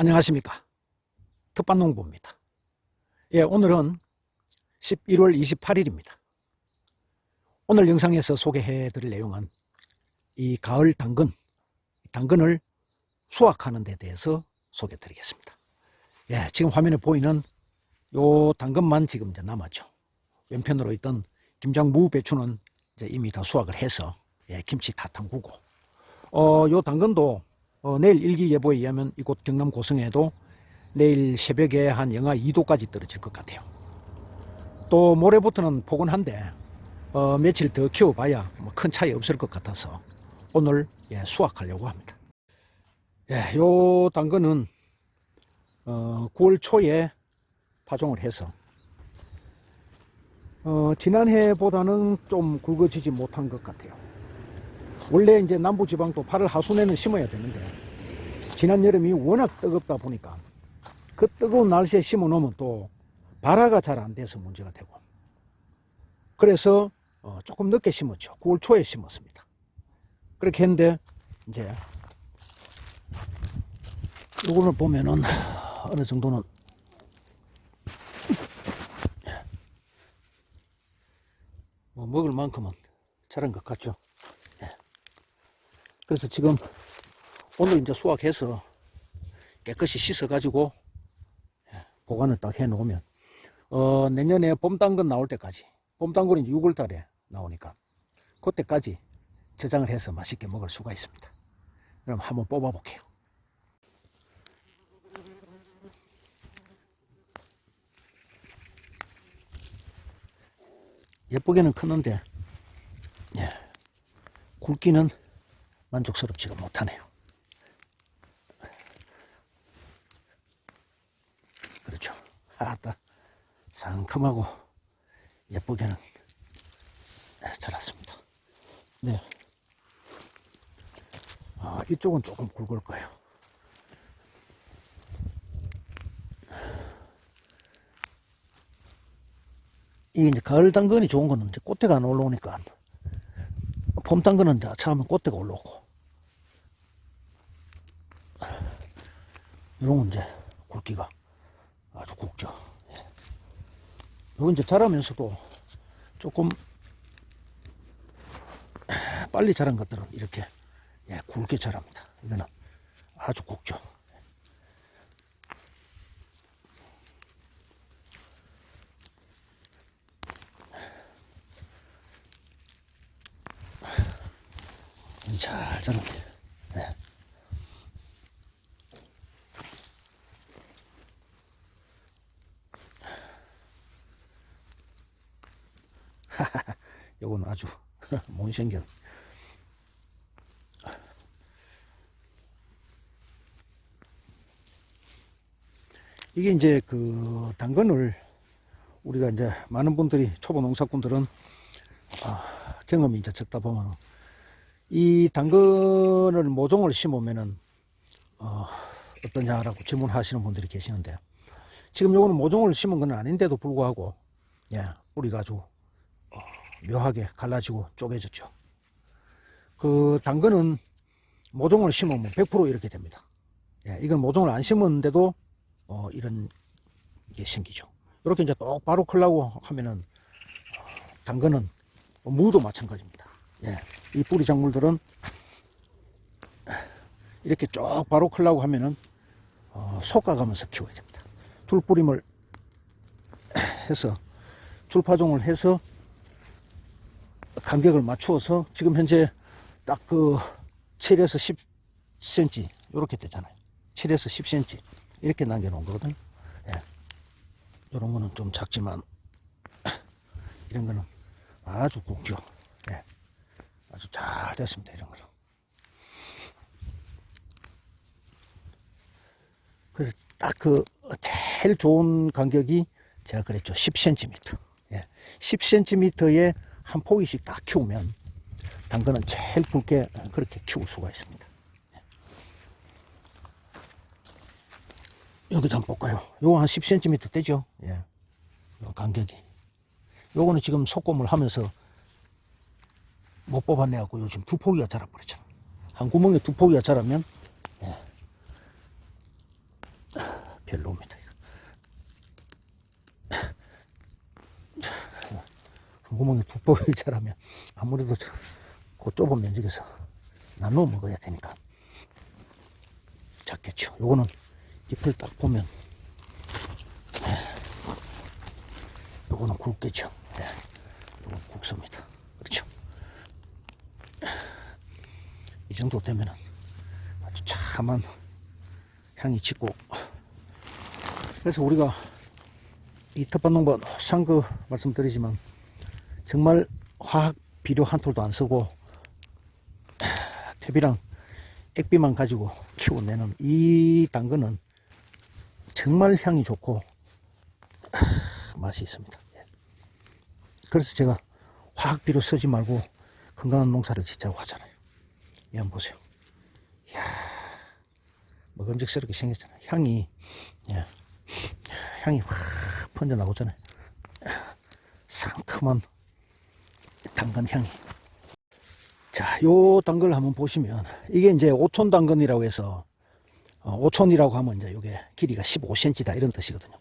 안녕하십니까. 특반농부입니다. 예, 오늘은 11월 28일입니다. 오늘 영상에서 소개해 드릴 내용은 이 가을 당근, 당근을 수확하는 데 대해서 소개해 드리겠습니다. 예, 지금 화면에 보이는 요 당근만 지금 이제 남았죠. 왼편으로 있던 김장무 배추는 이제 이미 다 수확을 해서 예, 김치 다 담그고 어, 요 당근도 어, 내일 일기예보에 의하면 이곳 경남 고성에도 내일 새벽에 한 영하 2도까지 떨어질 것 같아요. 또 모레부터는 포근한데 어, 며칠 더 키워봐야 뭐 큰 차이 없을 것 같아서 오늘 예, 수확하려고 합니다. 예, 요 당근은 어, 9월 초에 파종을 해서 어, 지난해보다는 좀 굵어지지 못한 것 같아요. 원래 이제 남부지방도 8월 하순에는 심어야 되는데 지난 여름이 워낙 뜨겁다 보니까 그 뜨거운 날씨에 심어 놓으면 또 발화가 잘 안 돼서 문제가 되고 그래서 어, 조금 늦게 심었죠. 9월 초에 심었습니다. 그렇게 했는데 이제 요거를 보면은 어느 정도는 뭐 먹을 만큼은 자란 것 같죠. 예. 그래서 지금 오늘 이제 수확해서 깨끗이 씻어가지고 예, 보관을 딱 해놓으면 어, 내년에 봄 당근 나올 때까지 봄 당근이 이제 6월 달에 나오니까 그때까지 저장을 해서 맛있게 먹을 수가 있습니다. 그럼 한번 뽑아 볼게요. 예쁘게는 크는데 예, 굵기는 만족스럽지가 못하네요. 그렇죠. 아따 상큼하고 예쁘게는 예, 자랐습니다. 네. 아, 이쪽은 조금 굵을 거예요. 이게 이제 가을 당근이 좋은 거는 이제 꽃대가 안 올라오니까 봄 당근은 이제 처음에 꽃대가 올라오고 이런 건 이제 굵기가 아주 굵죠. 예. 이건 이제 자라면서도 조금 빨리 자란 것들은 이렇게 예, 굵게 자랍니다. 이거는 아주 굵죠. 잘 자랍니다. 네. 요건 아주 못생겨. 이게 이제 그 당근을 우리가 이제 많은 분들이 초보 농사꾼들은 아, 경험이 이제 적다 보면 이 당근을 모종을 심으면은 어, 어떠냐라고 질문하시는 분들이 계시는데 지금 요거는 모종을 심은 건 아닌데도 불구하고 예, 뿌리가 아주 어, 묘하게 갈라지고 쪼개졌죠. 그 당근은 모종을 심으면 100% 이렇게 됩니다. 예, 이건 모종을 안 심었는데도 어, 이런 게 생기죠. 이렇게 이제 똑바로 크려고 하면은 어, 당근은 무도 마찬가지입니다. 예, 이 뿌리 작물들은 이렇게 쭉 바로 크려고 하면은 어, 솎아가면서 키워야 됩니다. 줄뿌림을 해서 줄파종을 해서 간격을 맞추어서 지금 현재 딱 그 7에서 10cm 이렇게 되잖아요. 7에서 10cm 이렇게 남겨놓은 거거든요. 예. 이런 거는 좀 작지만 이런 거는 아주 굵죠. 예. 아주 잘 됐습니다. 이런 거는. 그래서 딱 그 제일 좋은 간격이 제가 그랬죠. 10cm. 예. 10cm에 한 포기씩 딱 키우면 당근은 제일 굵게 그렇게 키울 수가 있습니다. 예. 여기도 한번 볼까요? 요거 한 10cm 되죠? 예. 요 간격이. 요거는 지금 소금을 하면서 못 뽑아내갖고 요즘 두 포기가 자라버렸잖아. 한 구멍에 두 포기가 자라면, 예. 별로입니다. 구멍이 두꺼이 자라면 아무래도 저- 그 좁은 면적에서 나눠 먹어야 되니까 작겠죠. 요거는 잎을 딱 보면 요거는 굵겠죠. 예. 요건 국수입니다. 그렇죠. 이 정도 되면은 아주 참한 향이 짙고 그래서 우리가 이 텃밭농가 항상 그 말씀드리지만 정말 화학 비료 한 톨도 안 쓰고 퇴비랑 액비만 가지고 키워내는 이 당근은 정말 향이 좋고 맛이 있습니다. 예. 그래서 제가 화학 비료 쓰지 말고 건강한 농사를 짓자고 하잖아요. 이 한번 보세요. 이야, 먹음직스럽게 생겼잖아요. 향이, 예. 향이 확 번져 나오잖아요. 상큼한 당근 향이. 자, 요 당근을 한번 보시면 이게 이제 오촌 당근이라고 해서 어, 오촌이라고 하면 이제 이게 길이가 15cm다 이런 뜻이거든요.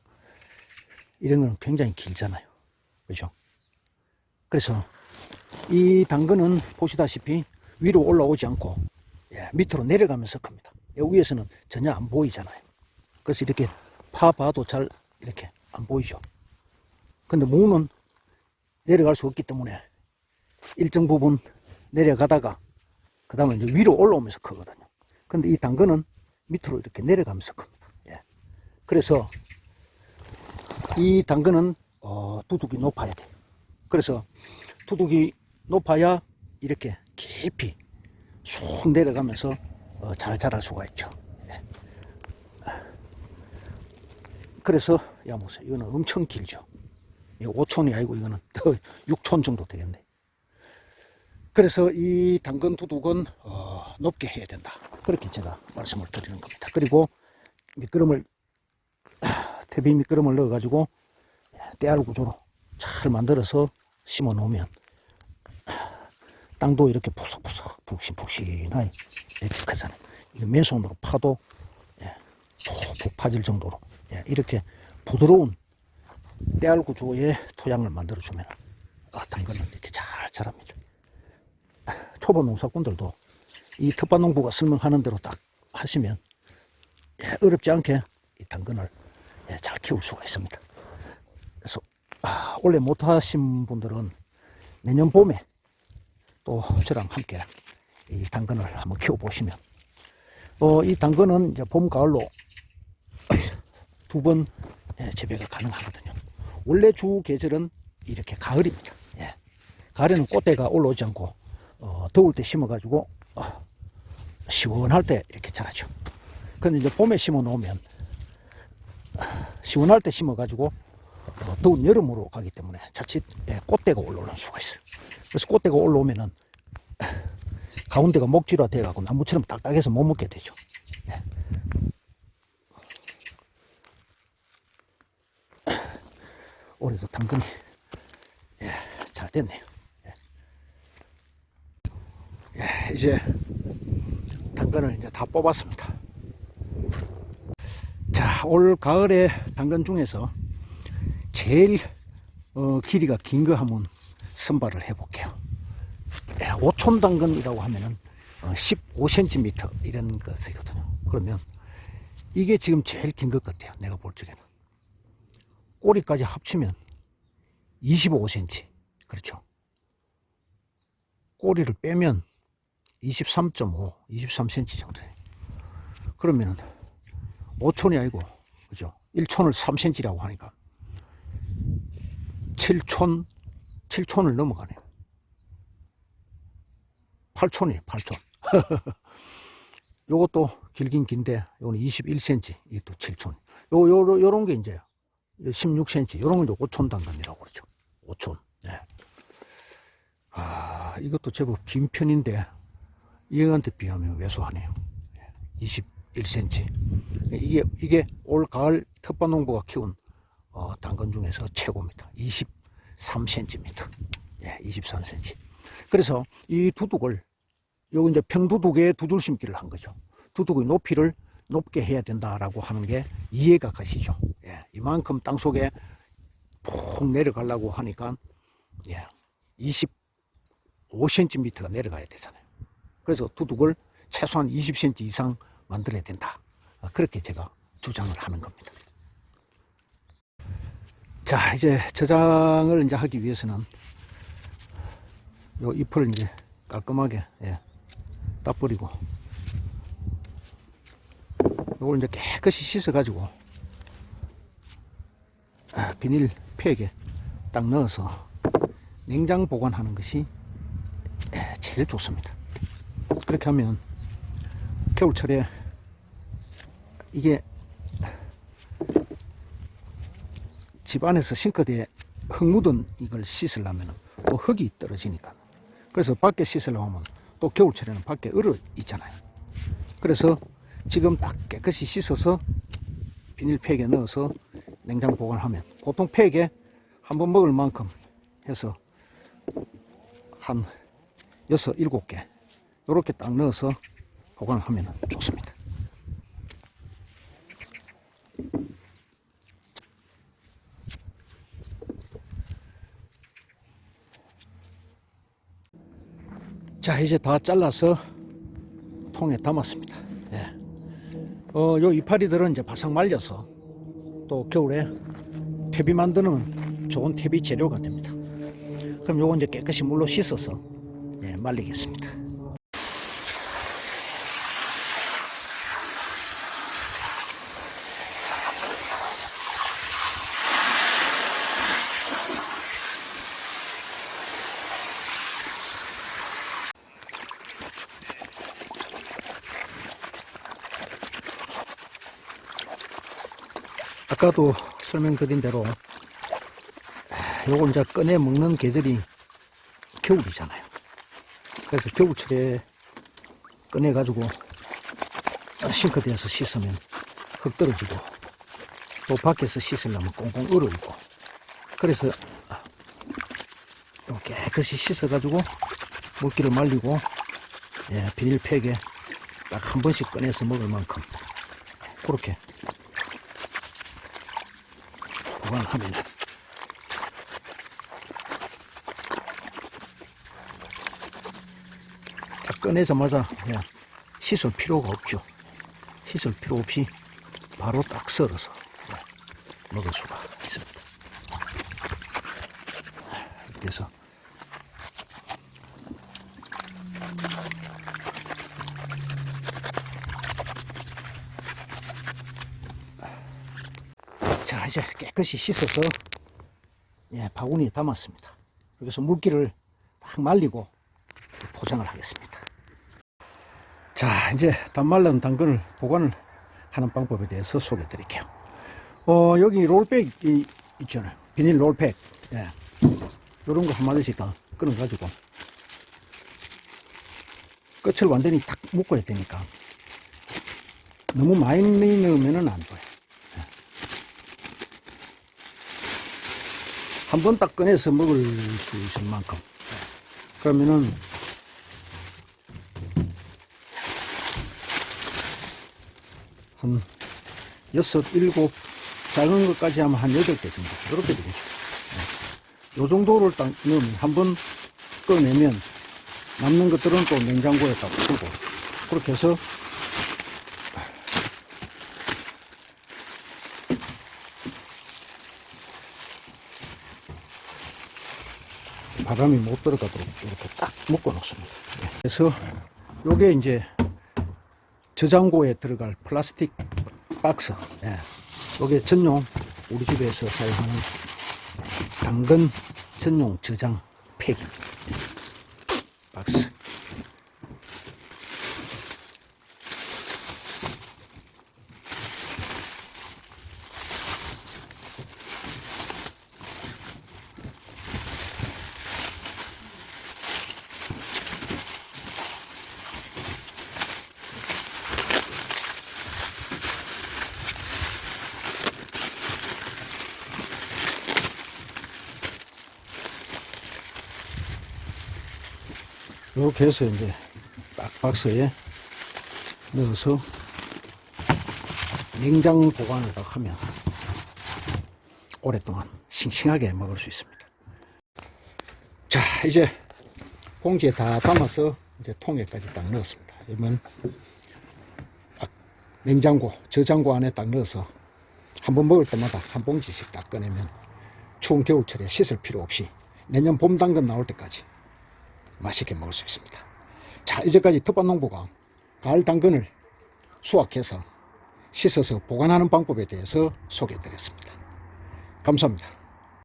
이런 거는 굉장히 길잖아요. 그죠? 그래서 이 당근은 보시다시피 위로 올라오지 않고 예, 밑으로 내려가면서 큽니다. 여기 위에서는 전혀 안 보이잖아요. 그래서 이렇게 파봐도 잘 이렇게 안 보이죠. 근데 무는 내려갈 수 없기 때문에 일정 부분 내려가다가 그 다음에 이제 위로 올라오면서 크거든요. 근데 이 당근은 밑으로 이렇게 내려가면서 큽니다. 예. 그래서 이 당근은 어, 두둑이 높아야 돼요. 그래서 두둑이 높아야 이렇게 깊이 쑥 내려가면서 어, 잘 자랄 수가 있죠. 예. 그래서 야 보세요. 이거는 엄청 길죠. 이거 5촌이 아니고 이거는 6촌 정도 되겠네. 그래서 이 당근 두둑은 어, 높게 해야 된다. 그렇게 제가 말씀을 드리는 겁니다. 그리고 미끄럼을 태비 미끄럼을 넣어가지고 떼알 구조로 잘 만들어서 심어 놓으면 땅도 이렇게 푸석푸석 푹신푹신하게 이렇게 크잖아요. 이거 맨손으로 파도 예, 푹푹 파질 정도로 예, 이렇게 부드러운 떼알 구조의 토양을 만들어주면 아, 당근은 이렇게 잘 자랍니다. 초보 농사꾼들도 이 텃밭농부가 설명하는 대로 딱 하시면 예, 어렵지 않게 이 당근을 예, 잘 키울 수가 있습니다. 그래서 아, 원래 못하신 분들은 내년 봄에 또 저랑 함께 이 당근을 한번 키워보시면 어, 이 당근은 이제 봄, 가을로 두번 예, 재배가 가능하거든요. 원래 주 계절은 이렇게 가을입니다. 예. 가을에는 꽃대가 올라오지 않고 어, 더울 때 심어가지고 어, 시원할 때 이렇게 자라죠. 근데 이제 봄에 심어 놓으면 시원할 때 심어가지고 어, 더운 여름으로 가기 때문에 자칫 예, 꽃대가 올라오는 수가 있어요. 그래서 꽃대가 올라오면은 가운데가 목질화 돼가고 나무처럼 딱딱해서 못 먹게 되죠. 예. 올해도 당근이 예, 잘 됐네요. 예. 예, 이제 당근을 이제 다 뽑았습니다. 자, 올 가을에 당근 중에서 제일 어, 길이가 긴거 한번 선발을 해볼게요. 예, 오촌 당근이라고 하면은 어, 15cm 이런 것이거든요. 그러면 이게 지금 제일 긴 것 같아요. 내가 볼 적에는. 꼬리까지 합치면 25cm. 그렇죠. 꼬리를 빼면 23.5, 23cm 정도 돼요. 그러면은 5촌이 아니고, 그죠? 1촌을 3cm라고 하니까 7촌, 7촌을 넘어가네요. 8촌이에요, 8촌. 요것도 길긴 긴데, 요거는 21cm, 이게 또 7촌. 요, 요, 요런 게 이제 16cm, 요런 걸 5촌 당근이라고 그러죠. 5촌. 네. 아, 이것도 제법 긴 편인데, 이거한테 비하면 왜소하네요. 21cm. 이게, 이게 올 가을 텃밭 농부가 키운 어, 당근 중에서 최고입니다. 23cm. 예, 23cm. 그래서 이 두둑을, 요거 이제 평두둑에 두 줄 심기를 한 거죠. 두둑의 높이를 높게 해야 된다라고 하는 게 이해가 가시죠. 예, 이만큼 땅 속에 푹 내려가려고 하니까 예, 25cm가 내려가야 되잖아요. 그래서 두둑을 최소한 20cm 이상 만들어야 된다. 아, 그렇게 제가 주장을 하는 겁니다. 자, 이제 저장을 이제 하기 위해서는 요 잎을 이제 깔끔하게 예, 따버리고 요걸 이제 깨끗이 씻어 가지고 아, 비닐 팩에 딱 넣어서 냉장 보관하는 것이 예, 제일 좋습니다. 그렇게 하면 겨울철에 이게 집 안에서 싱크대에 흙 묻은 이걸 씻으려면 또 흙이 떨어지니까 그래서 밖에 씻으려고 하면 또 겨울철에는 밖에 얼어 있잖아요 그래서 지금 딱 깨끗이 씻어서 비닐팩에 넣어서 냉장 보관하면 보통 팩에 한 번 먹을 만큼 해서 한 여섯 일곱 개 이렇게 딱 넣어서 보관하면 좋습니다. 이제 다 잘라서 통에 담았습니다. 예. 어, 요 이파리들은 이제 바싹 말려서 또 겨울에 퇴비 만드는 좋은 퇴비 재료가 됩니다. 그럼 요거 이제 깨끗이 물로 씻어서 예, 말리겠습니다. 아까도 설명드린 대로 요거 이제 꺼내 먹는 계절이 겨울이잖아요. 그래서 겨울철에 꺼내 가지고 싱크대에서 씻으면 흙 떨어지고 또 밖에서 씻으려면 꽁꽁 얼어 있고 그래서 요 깨끗이 씻어 가지고 물기를 말리고 예, 비닐팩에 딱 한 번씩 꺼내서 먹을 만큼 그렇게 보관하면 딱 꺼내자마자 그냥 씻을 필요가 없죠. 씻을 필요 없이 바로 딱 썰어서 예, 먹을 수가 있습니다. 그래서 이제 깨끗이 씻어서 예, 바구니에 담았습니다. 여기서 물기를 딱 말리고 포장을 하겠습니다. 자 이제 다 말른 당근을 보관을 하는 방법에 대해서 소개해 드릴게요. 어, 여기 롤백이 있잖아요. 비닐 롤백. 예. 요런 거 한 마리씩 다 끊어 가지고 끝을 완전히 딱 묶어야 되니까 너무 많이 넣으면은 안 돼요. 한 번 딱 꺼내서 먹을 수 있을 만큼. 그러면은, 한 여섯, 일곱, 작은 것까지 하면 한 여덟 개 정도. 이렇게 되겠죠. 요 정도를 딱 넣으면, 한 번 꺼내면, 남는 것들은 또 냉장고에 딱 두고, 그렇게 해서, 바람이 못 들어가도록 이렇게 딱 묶어 놓습니다. 예. 그래서 요게 이제 저장고에 들어갈 플라스틱 박스. 예. 요게 전용 우리 집에서 사용하는 당근 전용 저장 팩입니다. 예. 박스. 이렇게 해서 이제 딱 박스에 넣어서 냉장 보관을 딱 하면 오랫동안 싱싱하게 먹을 수 있습니다. 자, 이제 봉지에 다 담아서 이제 통에까지 딱 넣었습니다. 아, 냉장고, 저장고 안에 딱 넣어서 한 번 먹을 때마다 한 봉지씩 딱 꺼내면 추운 겨울철에 씻을 필요 없이 내년 봄 당근 나올 때까지 맛있게 먹을 수 있습니다. 자, 이제까지 텃밭 농부가 가을 당근을 수확해서 씻어서 보관하는 방법에 대해서 소개해 드렸습니다. 감사합니다.